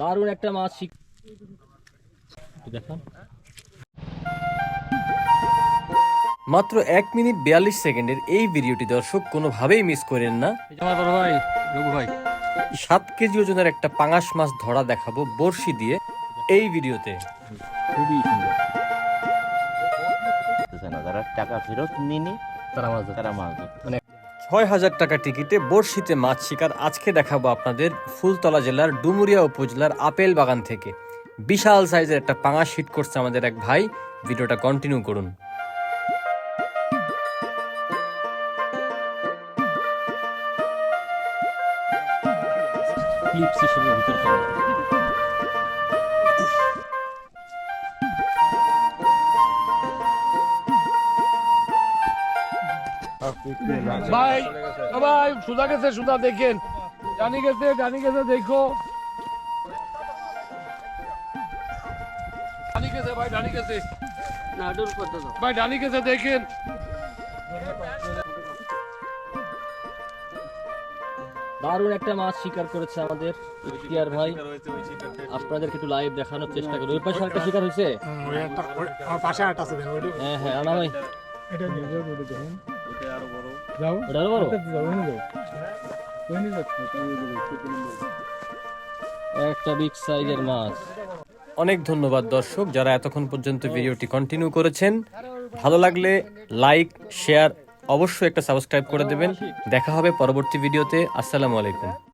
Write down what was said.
দারুণ একটা মাছ শিক দেখান। মাত্র এক মিনিট বিয়াল্লিশ সেকেন্ডের এই ভিডিওটি দর্শক কোনোভাবেই মিস করেন না। এই আমার বড় ভাই রঘু ভাই। সাত কেজি ওজনের একটা পাঙাশ মাছ ধরা দেখাবো বড়শি দিয়ে এই ভিডিওতে। খুবই সুন্দর। যারা টাকা ফেরত নিনি তারা মাছ। তারা মাছ ধরছে। ছয় হাজার টাকা টিকিটে বড়শিতে মাছ শিকার। আজকে দেখাবো আপনাদের ফুলতলা জেলার ডুমুরিয়া উপজেলার আপেল বাগান থেকে। বিশাল সাইজের একটা পাঙাশ হিট করছে আমাদের এক ভাই। ভিডিওটা কন্টিনিউ করুন। ভাই ভাই সুদা গেছে সুদা দেখেন। জানি গেছে জানি গেছে দেখো। ডানি গেছে ভাই ডানি গেছে। ভাই ডানি গেছে দেখেন। দারুণ একটা মাছ শিকার করেছে আমাদের ইফতিয়ার ভাই। আপনাদেরকে একটু লাইভ দেখানোর চেষ্টা করি। ওই পাশে একটা শিকার হয়েছে? হ্যাঁ হ্যাঁ আনা ভাই এটা যাও। যাও একটা বিগ সাইজের মাছ। অনেক ধন্যবাদ দর্শক যারা এতক্ষণ পর্যন্ত ভিডিওটি কন্টিনিউ করেছেন। ভালো লাগলে লাইক শেয়ার অবশ্যই একটা সাবস্ক্রাইব করে দেবেন। দেখা হবে পরবর্তী ভিডিওতে। আসসালামু আলাইকুম।